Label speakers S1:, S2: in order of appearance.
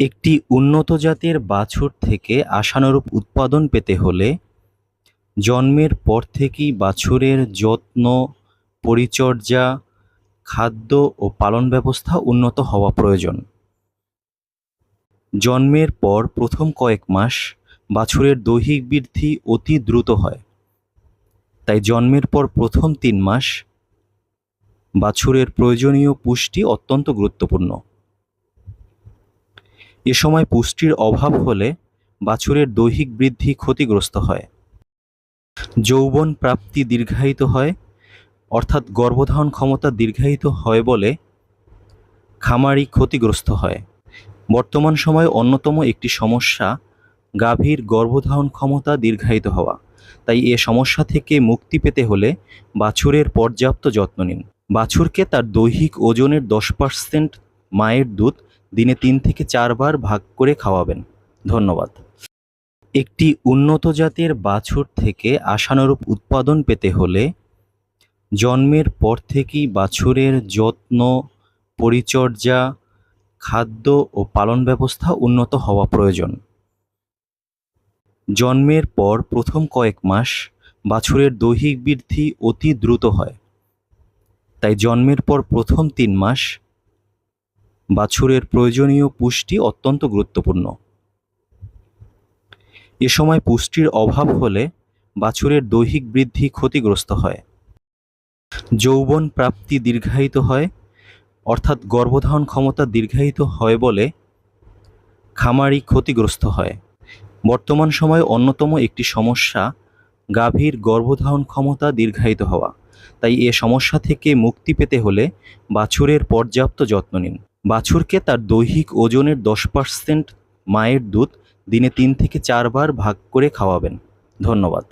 S1: একটি উন্নত জাতের বাছুর থেকে আশানুরূপ উৎপাদন পেতে হলে জন্মের পর থেকেই বাছুরের যত্ন, পরিচর্যা, খাদ্য ও পালন ব্যবস্থা উন্নত হওয়া প্রয়োজন। জন্মের পর প্রথম কয়েক মাস বাছুরের দৈহিক বৃদ্ধি অতি দ্রুত হয়। তাই জন্মের পর প্রথম তিন মাস বাছুরের প্রয়োজনীয় পুষ্টি অত্যন্ত গুরুত্বপূর্ণ। এ সময় পুষ্টির অভাব হলে বাছুরের দৈহিক বৃদ্ধি ক্ষতিগ্রস্ত হয়। যৌবন প্রাপ্তি দীর্ঘায়িত হয়, অর্থাৎ গর্ভধারণ ক্ষমতা দীর্ঘায়িত হয় বলে খামারি ক্ষতিগ্রস্ত হয়। বর্তমান সময়ে অন্যতম একটি সমস্যা গাভীর গর্ভধারণ ক্ষমতা দীর্ঘায়িত হওয়া। তাই এ সমস্যা থেকে মুক্তি পেতে হলে বাছুরের পর্যাপ্ত যত্ন নিন। বাছুরকে তার দৈহিক ওজনের দশ পার্সেন্ট মায়ের দুধ দিনে তিন থেকে চারবার ভাগ করে খাওয়াবেন। ধন্যবাদ। একটি উন্নত জাতের বাছুর থেকে আশানুরূপ উৎপাদন পেতে হলে জন্মের পর থেকেই বাছুরের যত্ন, পরিচর্যা, খাদ্য ও পালন ব্যবস্থা উন্নত হওয়া প্রয়োজন। জন্মের পর প্রথম কয়েক মাস বাছুরের দৈহিক বৃদ্ধি অতি দ্রুত হয়। তাই জন্মের পর প্রথম তিন মাস বাছুরের প্রয়োজনীয় পুষ্টি অত্যন্ত গুরুত্বপূর্ণ। এ সময় পুষ্টির অভাব হলে বাছুরের দৈহিক বৃদ্ধি ক্ষতিগ্রস্ত হয়। যৌবন প্রাপ্তি দীর্ঘায়িত হয়, অর্থাৎ গর্ভধারণ ক্ষমতা দীর্ঘায়িত হয় বলে খামারি ক্ষতিগ্রস্ত হয়। বর্তমান সময়ে অন্যতম একটি সমস্যা গাভীর গর্ভধারণ ক্ষমতা দীর্ঘায়িত হওয়া। তাই এ সমস্যা থেকে মুক্তি পেতে হলে বাছুরের পর্যাপ্ত যত্ন নিন। বাছুরকে তার দৈহিক ওজনের দশ পার্সেন্ট মায়ের দুধ দিনে তিন থেকে চারবার ভাগ করে খাওয়াবেন। ধন্যবাদ।